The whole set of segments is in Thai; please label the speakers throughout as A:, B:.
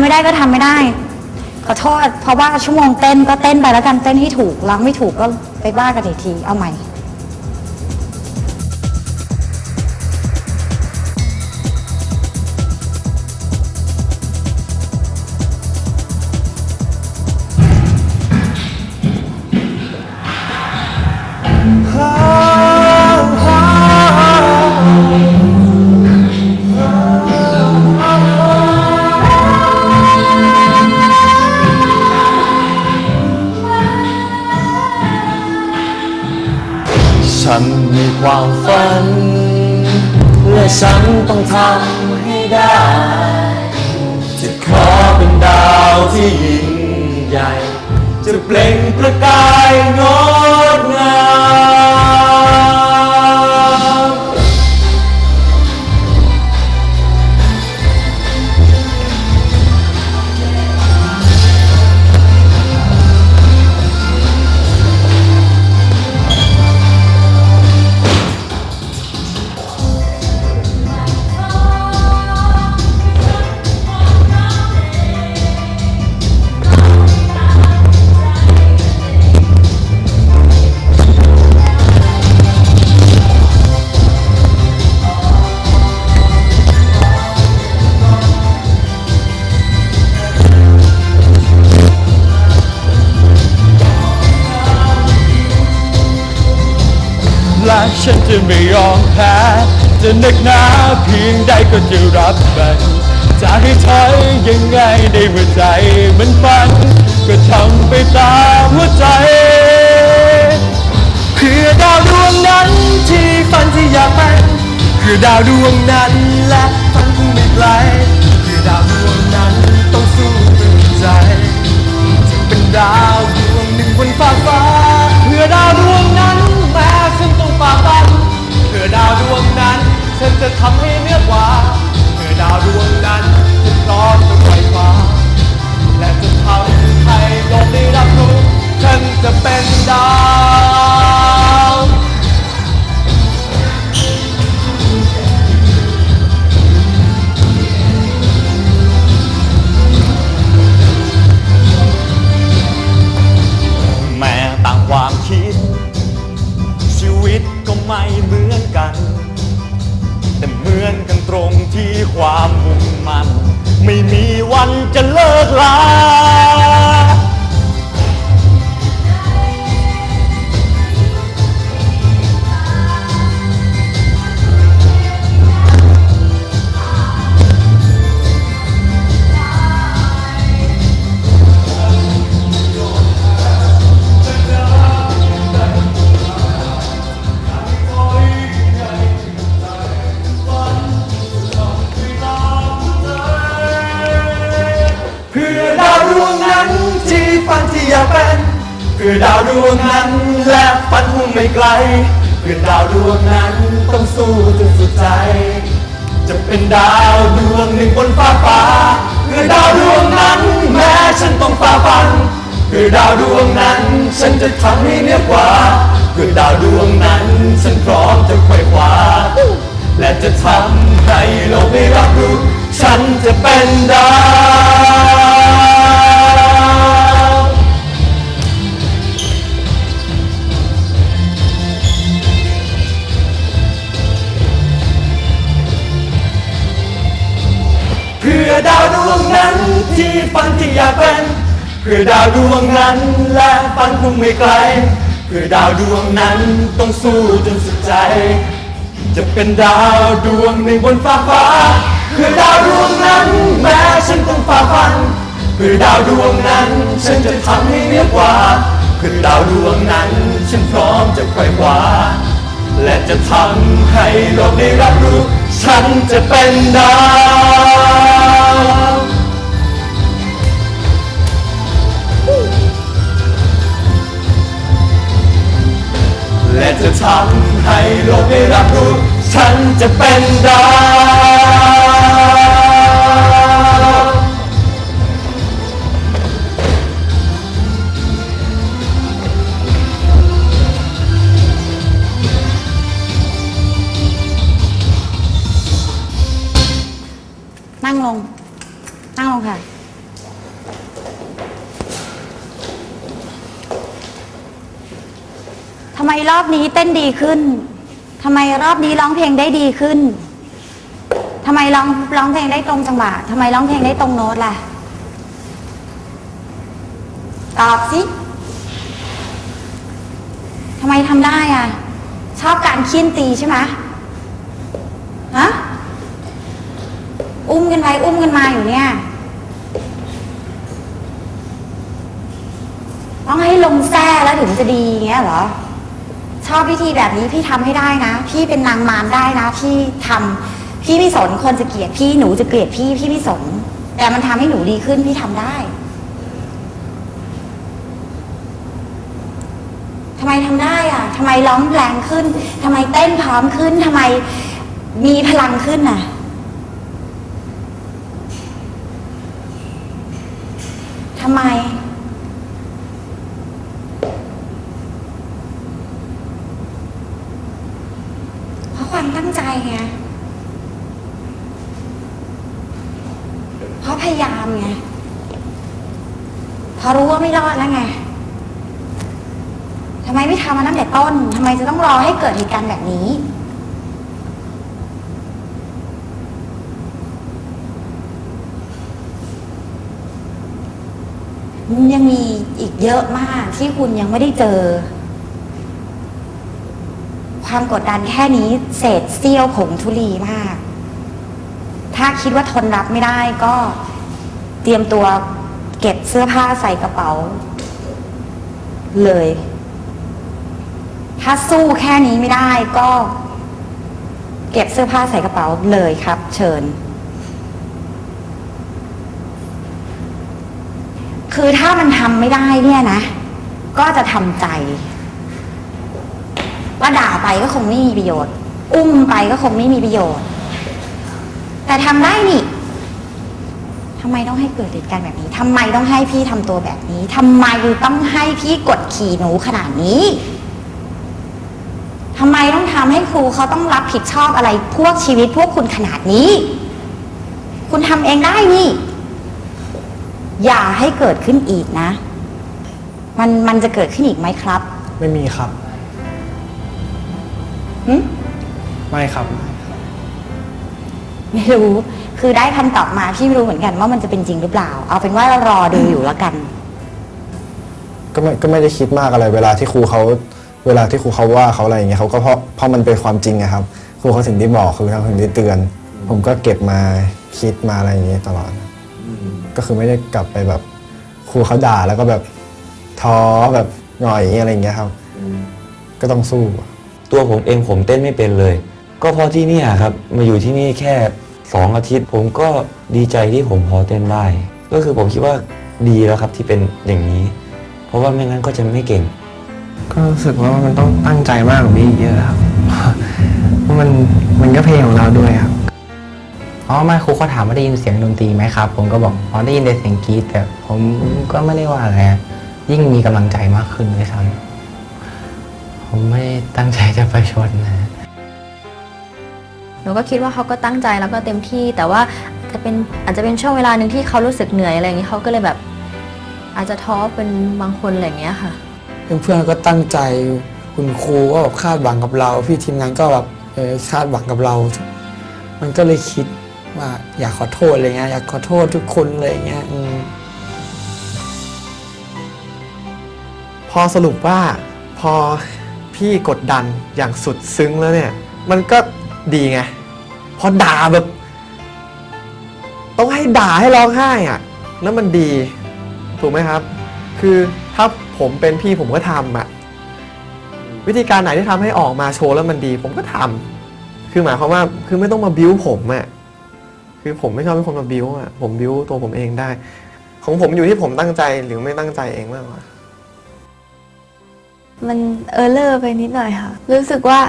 A: ำไม่ได้ก็ทำไม่ได้ ขอโทษเพราะว่าชั่วโมงเต้นก็เต้นไปแล้วกันเต้นให้ถูกร้องไม่ถูกก็ไปบ้ากันอีกทีเอาใหม่
B: ความฝัน และฉันต้องทำให้ได้ จะขอเป็นดาวที่ยิ่งใหญ่ จะเปล่งประกายงด ฉันจะไม่ยอมแพ้ จะนึกหนาเพียงใดก็จะรับมันจะให้ถอยยังไงได้เมื่อใจมันฝัน ก็ทำไปตามหัวใจ เพื่อดาวดวงนั้นที่ฝันที่อยากเป็นคือดาวดวงนั้นและฝันคงไม่ไกลคือดาวดวงนั้นต้องสู้ด้วยใจจะเป็นดาวดวงหนึ่งบนฟ้าฟ้าเพื่อดาวดวงนั้น ดาวดวงนั้น ฉันจะทำให้เนือกว่า ฝันที่อยากเป็นเพื่อดาวดวงนั้นและฝันคงไม่ไกลเพื่อดาวดวงนั้นต้องสู้จนสุดใจ จะเป็นดาวดวงหนึ่งบนฟ้าฟ้าเพื่อดาวดวงนั้นแม้ฉันต้องฝ่าฟันเพื่อดาวดวงนั้นฉันจะทำให้เหนือกว่าเพื่อดาวดวงนั้นฉันพร้อมจะไขว่คว้าและจะทำให้โลกได้รับรู้ ฉันจะเป็นดาว ฝันที่อยากเป็นเพื่อดาวดวงนั้น และฝันคงไม่ไกล เพื่อดาวดวงนั้นต้องสู้จนสุดใจ จะเป็นดาวดวงหนึ่งบนฟ้าฟ้าเพื่อดาวดวงนั้น แม้ฉันต้องฝ่าฟันเพื่อดาวดวงนั้น ฉันจะทำให้เหนือกว่าเพื่อดาวดวงนั้น ฉันพร้อมจะไขว่คว้าและจะทำให้โลกได้รับรู้ ฉันจะเป็นดาว ฉันให้โลกได้รับรู้ ฉันจะเป็นดาว
A: รอบนี้เต้นดีขึ้นทำไมรอบนี้ร้องเพลงได้ดีขึ้นทำไมร้องร้องเพลงได้ตรงจังหวะทำไมร้องเพลงได้ตรงโน้ตล่ะ ตอบสิทำไมทำได้อะ ชอบการเคี่ยนตีใช่ไหมฮะอุ้มกันไปอุ้มกันมาอยู่เนี่ยต้องให้ลงแซ่แล้วถึงจะดีเงี้ยเหรอ ชอบวิธีแบบนี้พี่ทำให้ได้นะ พี่เป็นนางมารได้นะ พี่ทำพี่ไม่สนคนจะเกลียดพี่หนูจะเกลียดพี่พี่ไม่สนแต่มันทำให้หนูดีขึ้นพี่ทำได้ทำไมทำได้อะทำไมร้องแรงขึ้นทำไมเต้นพร้อมขึ้นทำไมมีพลังขึ้นน่ะทำไม เพราะความตั้งใจไง เพ ราะพยายามไงพราะรู้ว่าไม่รอดแล้วไงทำไมไม่ทำมาตั้งแต่ต้นทำไมจะต้องรอให้เกิดเหตุการณ์แบบนี้ ยังมีอีกเยอะมากที่คุณยังไม่ได้เจอ ความกดดันแค่นี้เศษเสี้ยวผงธุลีมาก ถ้าคิดว่าทนรับไม่ได้ก็เตรียมตัวเก็บเสื้อผ้าใส่กระเป๋า เลย ถ้าสู้แค่นี้ไม่ได้ก็ เก็บเสื้อผ้าใส่กระเป๋าเลยครับ เชิญ คือถ้ามันทำไม่ได้เนี่ยนะ ก็จะทำใจ ว่าด่าไปก็คงไม่มีประโยชน์ อุ้มไปก็คงไม่มีประโยชน์ แต่ทำได้นี่ทำไมต้องให้เกิดเหตุการณ์แบบนี้ทำไมต้องให้พี่ทำตัวแบบนี้ทำไมต้องให้พี่กดขี่หนูขนาดนี้ทำไมต้องทำให้ครูเขาต้องรับผิดชอบอะไรพวกชีวิตพวกคุณขนาดนี้ คุณทำเองได้นี่ อย่าให้เกิดขึ้นอีกนะ มันมันจะเกิดขึ้นอีกไหมครับ
C: ไม่มีครับ
A: หึ
C: ไม่ครับ
A: ไม่รู้ คือได้คำตอบมาพี่ไม่รู้เหมือนกันว่ามันจะเป็นจริงหรือเปล่า เอาเป็นว่าเรารอดูอยู่แล้วกัน
C: ก็ไม่ก็ไม่ได้คิดมากอะไร เวลาที่ครูเขาเวลาที่ครูเขาว่าเขาอะไรอย่างเงี้ยเขาก็เพราะเพราะมันเป็นความจริงนะครับ ครูเขาถึงได้บอกครูเขาถึงได้เตือน ผมก็เก็บมาคิดมาอะไรอย่างเงี้ยตลอด ก็คือไม่ได้กลับไปแบบครูเขาด่าแล้วก็แบบท้อแบบหน่อยอะไรอย่างเงี้ยครับ ก็ต้องสู้
D: ตัวผมเองผมเต้นไม่เป็นเลย ก็เพราะที่เนี่ยครับมาอยู่ที่นี่แค่สองอาทิตย์ ผมก็ดีใจที่ผมพอเต้นได้ ก็คือผมคิดว่าดีแล้วครับที่เป็นอย่างนี้ เพราะว่าไม่งั้นก็จะไม่เก่ง
E: ก็รู้สึกว่ามันต้องตั้งใจมากกว่านี้อีกเยอะครับ เพราะมันมันก็เพลงของเราด้วยครับ
F: อ๋อไม่ครูเขาถามว่าได้ยินเสียงดนตรีไหมครับ ผมก็บอกอ๋อได้ยินแต่เสียงกรีดแต่ผมก็ไม่ได้ว่าอะไรอะยิ่งมีกำลังใจมากขึ้นด้วยซ้ำผมไม่ได้ตั้งใจจะไปชนนะ
G: หนูก็คิดว่าเขาก็ตั้งใจแล้วก็เต็มที่ แต่ว่าจะเป็นอาจจะเป็นช่วงเวลาหนึ่งที่เขารู้สึกเหนื่อยอะไรอย่างนี้เขาก็เลยแบบ อาจจะท้อเป็นบางคนอะไรอย่างเงี้ยค่ะ
H: เพื่อนๆก็ตั้งใจคุณครูก็แบบคาดหวังกับเรา พี่ทีมงานก็แบบคาดหวังกับเรา มันก็เลยคิดว่าอยากขอโทษอะไรเงี้ยอยากขอโทษทุกคนอะไรเงี้ย
B: พอสรุปว่าพอพี่กดดันอย่างสุดซึ้งแล้วเนี่ย มันก็ ดีไงพอด่าแบบ ต้องให้ด่าให้ร้องไห้อะแล้วมันดี ถูกไหมครับ คือถ้าผมเป็นพี่ผมก็ทำอะวิธีการไหนที่ทำให้ออกมาโชว์แล้วมันดี ผมก็ทำคือหมายความว่าคือไม่ต้องมาบิ้วผมอะคือผมไม่ชอบให้คนมาบิ้วอะผมบิ้วตัวผมเองได้ ของผมอยู่ที่ผมตั้งใจหรือไม่ตั้งใจเองมากกว่า
I: มันเออเลอร์ไปนิดหน่อยค่ะ รู้สึกว่า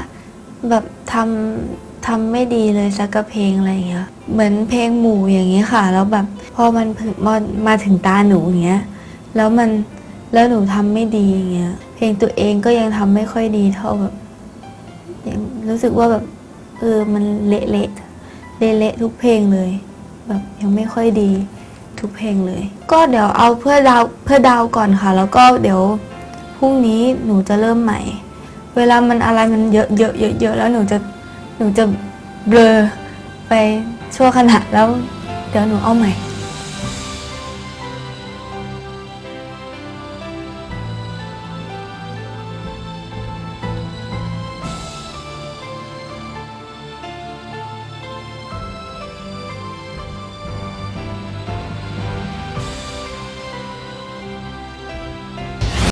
I: แบบทำทำไม่ดีเลยสักกับเพลงอะไรอย่างเงี้ย เหมือนเพลงหมู่อย่างเงี้ยค่ะ แล้วแบบพอมันมามาถึงตาหนูอย่างเงี้ย แล้วมันแล้วหนูทำไม่ดีอย่างเงี้ย เพลงตัวเองก็ยังทำไม่ค่อยดีเท่าแบบยังรู้สึกว่าแบบเออมันเละเละเละเละทุกเพลงเลย แบบยังไม่ค่อยดีทุกเพลงเลย ก็เดี๋ยวเอาเพื่อดาวเพื่อดาวก่อนค่ะ แล้วก็เดี๋ยวพรุ่งนี้หนูจะเริ่มใหม่ เวลามันอะไรมันเยอะเยอะเยอะเยอะแล้วหนูจะหนูจะเบลอไปชั่วขณะแล้วเดี๋ยวหนูเอาใหม่